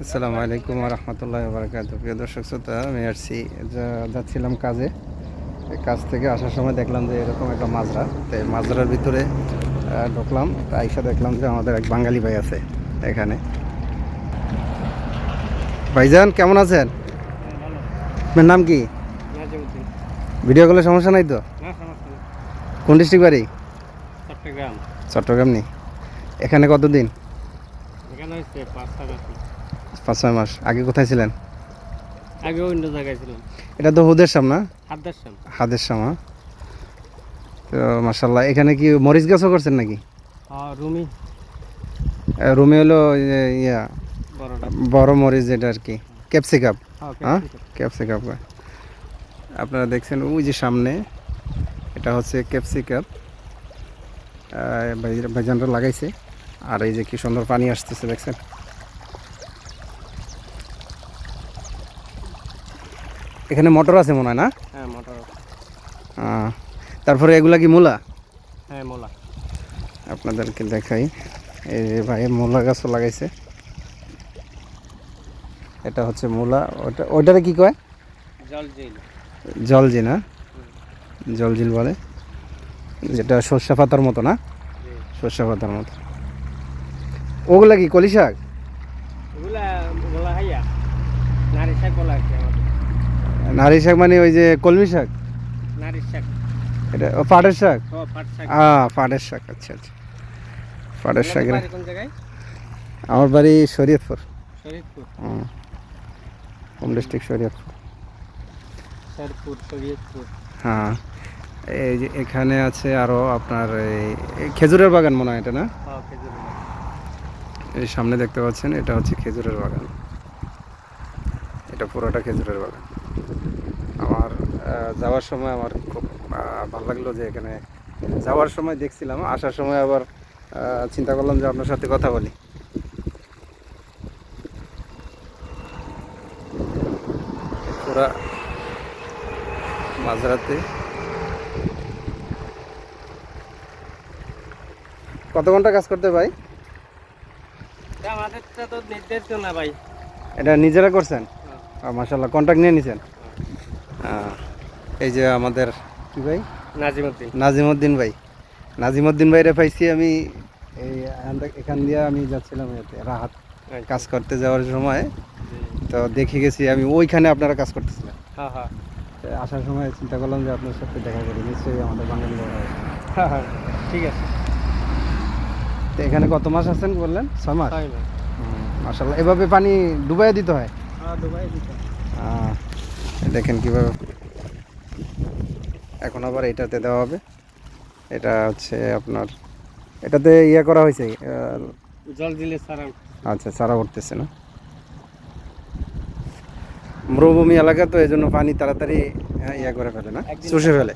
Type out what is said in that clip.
আসসালামু আলাইকুম রহমতুল্লাহ বারকাত প্রিয় দর্শক শ্রোতা আমি আসছি যা- যাচ্ছিলাম কাজে। কাজ থেকে আসার সময় দেখলাম যে এরকম একটা মাজরা। তো এই মাজরার ভিতরে ঢুকলাম। তা আইসা দেখলাম যে আমাদের এক বাঙালি ভাই আছে এখানে। ভাইজান কেমন আছেন? আপনার নাম কি? ভিডিও কলে সমস্যা নাই তো? কোন ডিস্ট্রিক্ট বাড়ি? চট্টগ্রাম। চট্টগ্রাম নি। এখানে কতদিন? এখানে পাঁচ ছয় মাস। আগে কোথায় ছিলেন? আগে অন্য জায়গায় ছিলাম। এটা তো হুদের সামনা হাদ্দার সাম হাদের সামা তো মাসাল্লাহ এখানে কি মরিচ গাছও করছেন নাকি? রুমি। আহ, রুমে হলো ইয়া বড় মরিচ যেটা আর কি। ক্যাপসিকাম হ্যাঁ, হ্যাঁ। ক্যাপসিকাম। আপনারা দেখছেন ওই যে সামনে এটা হচ্ছে ক্যাপসিকাম। ভাইজানরা লাগাইছে। আর এই যে কি সুন্দর পানি আসতেছে দেখছেন? এখানে মোটর আছে মনে হয় না? হ্যাঁ মোটর তারপরে এগুলা কি মূলা? হ্যাঁ মূলা। আপনাদেরকে দেখাই। এই যে ভাই মূলা গাছও লাগাইছে। এটা হচ্ছে মূলা। ওটা ওইটারে কি কয়? জল জিল জলজি না জলজিল বলে। যেটা সর্ষে পাতার মতো না? সর্ষে পাতার মতো। ওগুলা কি কলি শাক? ওগুলা হাইয়া নারী শাক বলা আছে নারী শাক মানে ওই যে কলমি শাক? নারী শাক। এটা ও, পাটের শাক? আ পাটের শাক আচ্ছা আচ্ছা। পাটের শাক আমার বাড়ি শরীয়তপুর। শরীয়তপুর? হোম। ডিস্ট্রিক্ট শরীয়তপুর। শরীয়তপুর হ্যাঁ। এই যে এখানে আছে আরও আপনার এই খেজুরের বাগান মনে হয় এটা না? এই সামনে দেখতে পাচ্ছেন এটা হচ্ছে খেজুরের বাগান। এটা পুরোটা খেজুরের বাগান। আমার যাওয়ার সময় আমার খুব ভালো লাগল যে এখানে যাওয়ার সময় দেখছিলাম। আসার সময় আবার চিন্তা করলাম যে আপনার সাথে কথা বলি। পুরা মাঝরাতে। কত ঘণ্টা কাজ করতে ভাই? আমাদেরটা তো নির্দেশ না ভাই। এটা নিজেরা করছেন। মাসাল্লাহ কন্ট্যাক্ট নিয়ে নিছেন? এই যে আমাদের কি ভাই? নাজিমুদ্দিন। নাজিমুদ্দিন ভাই। নাজিমুদ্দিন ভাইরে পাইছি আমি এই এখান দিয়ে আমি যাচ্ছিলাম এতে রাহাত কাজ করতে যাওয়ার সময়। তো দেখে গেছি আমি ওইখানে আপনারা কাজ করতেছিলেন। হ্যাঁ হ্যাঁ। আসার সময় চিন্তা করলাম যে আপনার সাথে দেখা করি নিশ্চয়ই আমাদের বাঙালি হ্যাঁ হ্যাঁ ঠিক আছে। তো এখানে কত মাস আছেন বললেন? ছয় মাস? মাসাল্লাহ এভাবে পানি ডুবাই দিতে হয়? হ্যাঁ দেখেন কীভাবে এখন আবার এটাতে দেওয়া হবে। এটা হচ্ছে আপনার এটাতে ইয়ে করা হয়েছে জল দিলে সারা আচ্ছা সারা উঠতেছে না। মরুভূমি এলাকা তো এই জন্য পানি তাড়াতাড়ি আহ, ইয়ে করে ফেলে না শুষে ফেলে।